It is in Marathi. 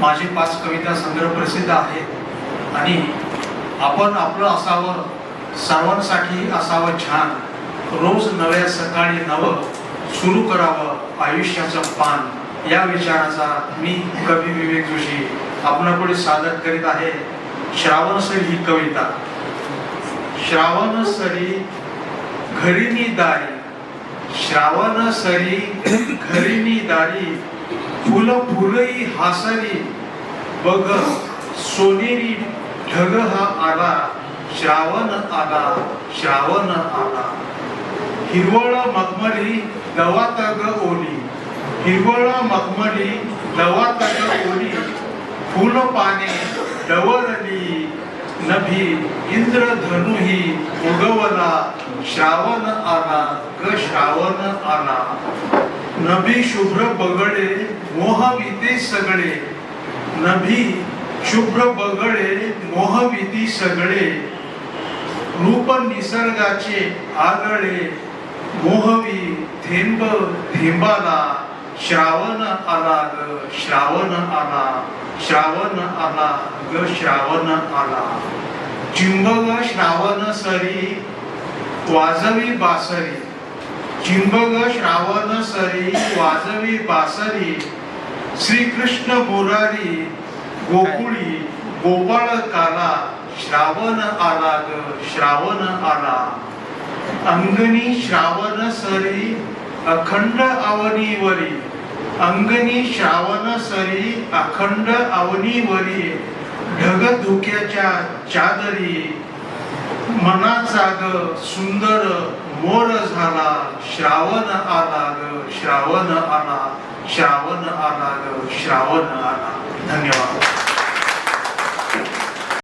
माझे पाच कविता संग्रह प्रसिद्ध आहेत. आणि आपण आपलं असावं सर्वांसाठी असावं छान रोज नव्या सकाळी नवं सुरू करावं आयुष्याचं पान. या विचाराचा मी कवी विवेक जोशी आपणापुढे सादर करीत आहे. श्रावण सरी ही कविता. श्रावण सरी घरीनी दारी. श्रावण सरी घरीनी दारी. फुल फुलई हासरी बघ सोनेरी ढग हा आला श्रावण आला श्रावण आला हिरवळ मखमली दवा तग ओली. हिरवळ मखमली दवा तग ओली. फुल पाने डवरली नभी इंद्रधनु ही उगवला. श्रावण आला ग श्रावण आला नभी शुभ्र बगळे मोहविते सगळे नभी शुभ्र बगळे मोहविती सगळे रूप निसर्गाचे आगळे मोहवी थेंब थेंबाला श्रावण आला ग श्रावण आला। श्रावण आला ग श्रावण आला। चिंब श्रावण सरी वाजवी बासरी। चिंबग श्रावण सरी वाजवी बासरी श्रीकृष्ण बोरारी गोकुळी गोपाळ काला श्रावण आला ग श्रावण आला. अंगणी श्रावण सरी अखंड आवनीवरी अंगणी श्रावण सरी अखंड आवनीवरी ढग धुक्याच्या चादरी मनाचा ग सुंदर मोर झाला श्रावण आला ग श्रावण आला श्रावण आला ग श्रावण आला. धन्यवाद.